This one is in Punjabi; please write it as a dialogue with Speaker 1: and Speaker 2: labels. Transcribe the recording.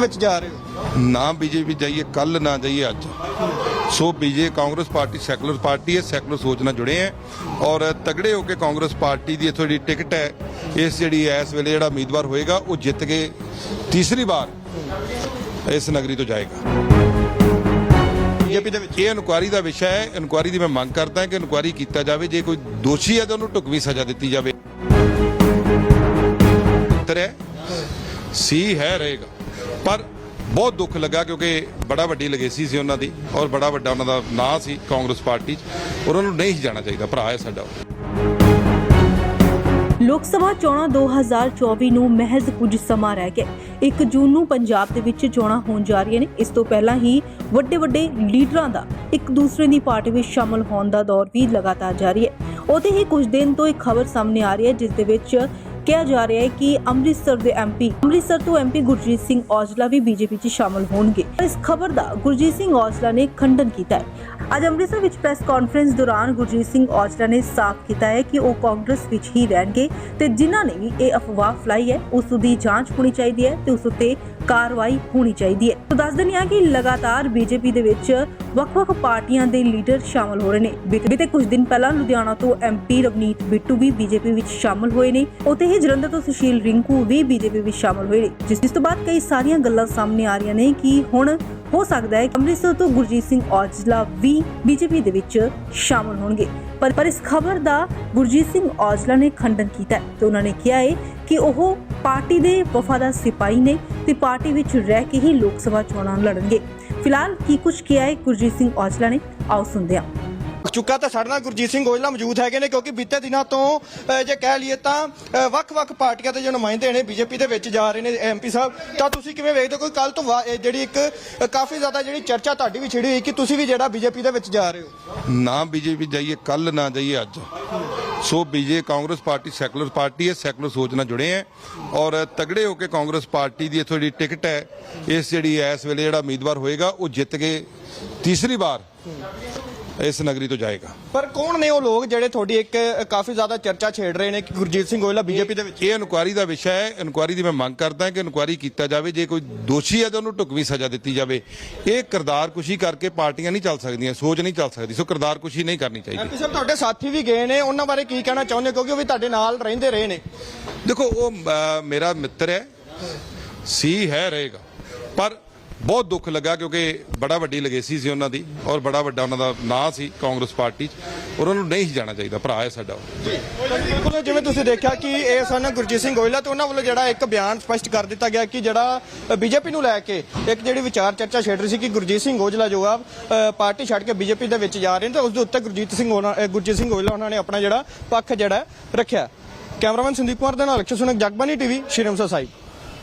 Speaker 1: ਵਿੱਚ ਜਾ ਰਹੇ ਹੋ?
Speaker 2: ਨਾ ਬੀਜੇਪੀ ਜਾਈਏ ਕੱਲ ਨਾ ਜਾਈਏ ਅੱਜ। ਸੋ ਬੀਜੇ ਕਾਂਗਰਸ ਪਾਰਟੀ ਸੈਕੂਲਰ ਪਾਰਟੀ ਹੈ ਸੈਕੂਲਰ ਸੋਚ ਨਾਲ ਜੁੜੇ ਹੈ। ਔਰ ਤਗੜੇ ਹੋ ਕੇ ਕਾਂਗਰਸ ਪਾਰਟੀ ਦੀ ਇੱਥੋਂ ਜਿਹੜੀ ਟਿਕਟ ਹੈ ਇਸ ਜਿਹੜੀ ਇਸ ਵੇਲੇ ਜਿਹੜਾ ਉਮੀਦਵਾਰ ਹੋਏਗਾ ਉਹ ਜਿੱਤ ਕੇ ਤੀਸਰੀ ਵਾਰ ਇਸ ਨਗਰੀ ਤੋਂ ਜਾਏਗਾ।
Speaker 1: ਬੀਜੇਪੀ ਦੇ ਵਿੱਚ?
Speaker 2: ਇਹ ਇਨਕੁਆਰੀ ਦਾ ਵਿਸ਼ਾ ਹੈ। ਇਨਕੁਆਰੀ ਦੀ ਮੈਂ ਮੰਗ ਕਰਦਾ ਕਿ ਇਨਕੁਆਰੀ ਕੀਤਾ ਜਾਵੇ। ਜੇ ਕੋਈ ਦੋਸ਼ੀ ਹੈ ਤਾਂ ਉਹਨੂੰ ਢੁਕਵੀਂ ਸਜ਼ਾ ਦਿੱਤੀ ਜਾਵੇ। ਉੱਤਰ ਹੈ। ਸੀ ਹੈ ਰਹੇਗਾ। ਪਰ ਬਹੁਤ ਦੁੱਖ ਲੱਗਾ ਕਿਉਂਕਿ ਬੜਾ ਵੱਡੀ ਲਗੇਸੀ ਸੀ ਉਹਨਾਂ ਦੀ ਔਰ ਬੜਾ ਵੱਡਾ ਉਹਨਾਂ ਦਾ ਨਾਂ ਸੀ ਕਾਂਗਰਸ ਪਾਰਟੀ 'ਚ ਔਰ ਉਹਨੂੰ ਨਹੀਂ ਜਾਣਾ ਚਾਹੀਦਾ, ਭਰਾ ਹੈ ਸਾਡਾ
Speaker 3: ਲੋਕ ਸਭਾ ਚੋਣਾਂ 2024 ਨੂੰ ਮਹਿਜ਼ ਕੁਝ ਸਮਾਂ ਰਹਿ ਗਿਆ। 1 ਜੂਨ ਨੂੰ ਪੰਜਾਬ ਦੇ ਵਿੱਚ ਚੋਣਾਂ ਹੋਣ ਜਾ ਰਹੀਆਂ ਨੇ। ਇਸ ਤੋਂ ਪਹਿਲਾਂ ਹੀ ਵੱਡੇ ਵੱਡੇ ਲੀਡਰਾਂ ਦਾ, ਇੱਕ ਦੂਸਰੇ ਦੀ ਪਾਰਟੀ ਵਿੱਚ ਸ਼ਾਮਲ ਹੋਣ ਦਾ ਦੌਰ ਵੀ ਲਗਾਤਾਰ ਜਾਰੀ ਹੈ। ਉਹਦੇ ਹੀ ਕੁਝ ਦਿਨ ਤੋਂ ਇੱਕ ਖਬਰ ਸਾਹਮਣੇ ਆ ਰਹੀ ਹੈ, ਜਿਸ ਦੇ ਵਿੱਚ ਕਿਹਾ ਜਾ ਰਿਹਾ ਹੈ ਕਿ ਅੰਮ੍ਰਿਤਸਰ ਦੇ ਐਮਪੀ ਅੰਮ੍ਰਿਤਸਰ ਤੋਂ ਐਮਪੀ ਗੁਰਜੀਤ ਸਿੰਘ ਔਜਲਾ ਵੀ ਬੀਜੇਪੀ 'ਚ ਸ਼ਾਮਲ ਹੋਣਗੇ। ਇਸ ਖਬਰ ਦਾ ਗੁਰਜੀਤ ਸਿੰਘ ਔਜਲਾ ਨੇ ਖੰਡਨ ਕੀਤਾ ਹੈ। ਅੱਜ ਅੰਮ੍ਰਿਤਸਰ ਵਿੱਚ ਪ੍ਰੈਸ ਕਾਨਫਰੰਸ ਦੌਰਾਨ ਗੁਰਜੀਤ ਸਿੰਘ ਔਜਲਾ ਨੇ ਸਾਫ਼ ਕੀਤਾ ਹੈ ਕਿ ਉਹ ਕਾਂਗਰਸ ਵਿੱਚ ਹੀ ਰਹਿਣਗੇ ਤੇ ਜਿਨ੍ਹਾਂ ਨੇ ਵੀ ਇਹ ਅਫਵਾਹ ਫੈਲਾਈ ਹੈ, ਉਸ ਦੀ ਜਾਂਚ ਹੋਣੀ ਚਾਹੀਦੀ ਹੈ ਤੇ ਉਸ ਉੱਤੇ ਕਾਰਵਾਈ ਹੋਣੀ ਚਾਹੀਦੀ ਹੈ। ਤਾਂ ਦੱਸ ਦਿੰਦੇ ਆ ਕਿ ਲਗਾਤਾਰ ਬੀਜੇਪੀ ਦੇ ਵਿੱਚ ਵੱਖ-ਵੱਖ ਪਾਰਟੀਆਂ ਦੇ ਲੀਡਰ ਸ਼ਾਮਲ ਹੋ ਰਹੇ ਨੇ। ਬੀਤੇ ਬੀਤੇ ਕੁਝ ਦਿਨ ਪਹਿਲਾਂ ਲੁਧਿਆਣਾ ਤੋਂ ਐਮਪੀ ਰਵਨੀਤ ਬਿੱਟੂ ਵੀ ਬੀਜੇਪੀ ਵਿੱਚ ਸ਼ਾਮਲ ਹੋਏ ਨੇ। ਉੱਥੇ ਹੀ ਜਲੰਧਰ ਤੋਂ ਸੁਸ਼ੀਲ ਰਿੰਕੂ, ਵੀ ਬੀਜੇਪੀ ਵਿੱਚ ਸ਼ਾਮਲ ਹੋਏ। ਜਿਸ ਤੋਂ ਬਾਅਦ ਕਈ ਸਾਰੀਆਂ ਗੱਲਾਂ ਸਾਹਮਣੇ ਆ ਰਹੀਆਂ ਨੇ ਕਿ ਹੁਣ ਹੋ ਸਕਦਾ ਹੈ ਅੰਮ੍ਰਿਤਸਰ ਤੋਂ ਗੁਰਜੀਤ ਸਿੰਘ ਔਜਲਾ ਵੀ ਬੀਜੇਪੀ ਦੇ ਵਿੱਚ ਸ਼ਾਮਲ ਹੋਣਗੇ। ਪਰ ਪਰ ਇਸ ਖਬਰ ਦਾ ਗੁਰਜੀਤ ਸਿੰਘ ਔਜਲਾ ਨੇ ਖੰਡਨ ਕੀਤਾ ਹੈ ਤੇ ਉਹਨਾਂ ਨੇ ਕਿਹਾ ਹੈ ਕਿ ਉਹ ਪਾਰਟੀ ਦੇ ਵਫਾਦਾਰ ਸਿਪਾਹੀ ਨੇ ਤੇ ਪਾਰਟੀ ਵਿੱਚ ਰਹਿ ਕੇ ਹੀ ਲੋਕ ਸਭਾ ਚੋਣਾਂ ਲੜਨਗੇ। ਫਿਲਹਾਲ ਕੀ ਕੁਝ ਕਿਹਾ ਹੈ ਗੁਰਜੀਤ ਸਿੰਘ ਔਜਲਾ ਨੇ? ਆਓ ਸੁਣਦੇ ਹਾਂ।
Speaker 1: ਚੁੱਕਾ ਤਾਂ ਸਾਡੇ ਨਾਲ ਗੁਰਜੀਤ ਸਿੰਘ ਗੋਇਲਾ ਮੌਜੂਦ ਹੈਗੇ ਨੇ ਕਿਉਂਕਿ ਬੀਤੇ ਦਿਨਾਂ ਤੋਂ ਅਹ, ਜੇ ਕਹਿ ਲਈਏ ਤਾਂ ਅਹ, ਵੱਖ-ਵੱਖ ਪਾਰਟੀਆਂ ਦੇ ਜੋ ਨੁਮਾਇੰਦੇ ਨੇ ਬੀਜੇਪੀ ਦੇ ਵਿੱਚ ਜਾ ਰਹੇ ਨੇ ਐਮਪੀ ਸਾਹਿਬ। ਤਾਂ ਤੁਸੀਂ ਕਿਵੇਂ ਵੇਖਦੇ ਹੋ? ਕੋਈ ਕੱਲ ਤੋਂ ਵਾ- ਇਹ ਜਿਹੜੀ ਇੱਕ ਅਹ, ਕਾਫੀ ਜ਼ਿਆਦਾ ਜਿਹੜੀ ਚਰਚਾ ਤੁਹਾਡੀ ਵੀ ਛਿੜੀ ਹੋਈ ਕਿ ਤੁਸੀਂ ਵੀ ਜਿਹੜਾ ਬੀਜੇਪੀ ਦੇ ਵਿੱਚ ਜਾ ਰਹੇ ਹੋ?
Speaker 2: ਨਾ ਬੀਜੇਪੀ ਜਾਈਏ ਕੱਲ ਨਾ ਜਾਈਏ ਅੱਜ। ਸੋ ਬੀਜੇ ਕਾਂਗਰਸ ਪਾਰਟੀ ਸੈਕੂਲਰ ਪਾਰਟੀ ਹੈ ਸੈਕੂਲਰ ਸੋਚ ਨਾਲ ਜੁੜੇ ਹੈ। ਔਰ ਤਗੜੇ ਹੋ ਕੇ ਕਾਂਗਰਸ ਪਾਰਟੀ ਦੀ ਇੱਥੋਂ ਜਿਹੜੀ ਟਿਕਟ ਹੈ ਇਸ ਜਿਹੜੀ ਇਸ ਵੇਲੇ ਜਿਹੜਾ ਉਮੀਦਵਾਰ ਹੋਏਗਾ ਉਹ ਜਿੱਤ ਕੇ ਤੀਸਰੀ ਵਾਰ ਇਸ ਨਗਰੀ ਤੋਂ ਜਾਏਗਾ।
Speaker 1: ਪਰ ਕੌਣ ਨੇ ਉਹ ਲੋਕ ਜਿਹੜੇ ਤੁਹਾਡੀ ਇੱਕ ਕਾਫੀ ਜ਼ਿਆਦਾ ਚਰਚਾ ਛੇੜ ਰਹੇ ਨੇ ਕਿ ਗੁਰਜੀਤ ਸਿੰਘ ਔਜਲਾ ਬੀਜੇਪੀ ਦੇ ਵਿੱਚ?
Speaker 2: ਇਹ ਇਨਕੁਆਰੀ ਦਾ ਵਿਸ਼ਾ ਹੈ। ਇਨਕੁਆਰੀ ਦੀ ਮੈਂ ਮੰਗ ਕਰਦਾ ਕਿ ਇਨਕੁਆਰੀ ਕੀਤਾ ਜਾਵੇ। ਜੇ ਕੋਈ ਦੋਸ਼ੀ ਹੈ ਤਾਂ ਉਹਨੂੰ ਢੁਕਵੀਂ ਸਜ਼ਾ ਦਿੱਤੀ ਜਾਵੇ। ਇਹ ਕਿਰਦਾਰ ਕੁਸ਼ੀ ਕਰਕੇ ਪਾਰਟੀਆਂ ਨਹੀਂ ਚੱਲ ਸਕਦੀਆਂ ਸੋਚ ਨਹੀਂ ਚੱਲ ਸਕਦੀ। ਸੋ ਕਿਰਦਾਰ ਕੁਸ਼ੀ ਨਹੀਂ ਕਰਨੀ ਚਾਹੀਦੀ।
Speaker 1: ਐਮਪੀ ਸਾਹਿਬ ਤੁਹਾਡੇ ਸਾਥੀ ਵੀ ਗਏ ਨੇ। ਉਹਨਾਂ ਬਾਰੇ ਕੀ ਕਹਿਣਾ ਚਾਹੁੰਦੇ? ਕਿਉਂਕਿ ਉਹ ਵੀ ਤੁਹਾਡੇ ਨਾਲ ਰਹਿੰਦੇ ਰਹੇ ਨੇ।
Speaker 2: ਦੇਖੋ ਉਹ ਮੇਰਾ ਮਿੱਤਰ ਹੈ। ਸੀ ਹੈ ਰਹੇਗਾ। ਪਰ ਬਹੁਤ ਦੁੱਖ ਲੱਗਾ ਕਿਉਂਕਿ ਬੜਾ ਵੱਡੀ ਲਗੇਸੀ ਸੀ ਉਹਨਾਂ ਦੀ ਔਰ ਬੜਾ ਵੱਡਾ ਉਹਨਾਂ ਦਾ ਨਾਂ ਸੀ ਕਾਂਗਰਸ ਪਾਰਟੀ 'ਚ ਔਰ ਨੂੰ ਨਹੀਂ ਜਾਣਾ ਚਾਹੀਦਾ, ਭਰਾ ਹੈ ਸਾਡਾ ਉਹ।
Speaker 1: ਬਿਲਕੁਲ, ਜਿਵੇਂ ਤੁਸੀਂ ਦੇਖਿਆ ਕਿ ਇਹ ਸਨ ਗੁਰਜੀਤ ਸਿੰਘ ਗੋਇਲਾ ਤੇ ਉਹਨਾਂ ਵੱਲੋਂ ਜਿਹੜਾ ਇੱਕ ਬਿਆਨ ਸਪਸ਼ਟ ਕਰ ਦਿੱਤਾ ਗਿਆ ਕਿ ਜਿਹੜਾ ਬੀਜੇਪੀ ਨੂੰ ਲੈ ਕੇ ਇੱਕ ਜਿਹੜੀ ਵਿਚਾਰ ਚਰਚਾ ਛੇੜ ਰਹੀ ਸੀ ਕਿ ਗੁਰਜੀਤ ਸਿੰਘ ਗੋਜਲਾ ਜੋ ਆ ਪਾਰਟੀ ਛੱਡ ਕੇ ਬੀਜੇਪੀ ਦੇ ਵਿੱਚ ਜਾ ਰਹੇ ਨੇ ਤੇ ਉਸ ਦੇ ਉੱਤੇ ਗੁਰਜੀਤ ਸਿੰਘ ਹੋਣਾ- ਗੁਰਜੀਤ ਸਿੰਘ ਔਜਲਾ ਉਹਨਾਂ ਨੇ ਆਪਣਾ ਜਿਹੜਾ ਪੱਖ ਜਿਹੜਾ ਰੱਖਿਆ। ਕੈਮਰਾਮੈਨ ਸੰਦੀਪ ਕੁਮਾਰ ਦੇ ਨਾਲ ਅਕਸ਼ਰ ਸੁਨਕ ਜਗਬਾਨੀ ਟੀਵੀ ਸ਼੍ਰੀ ਅੰਮ੍ਰਿਤਸਰ ਸਾਹਿਬ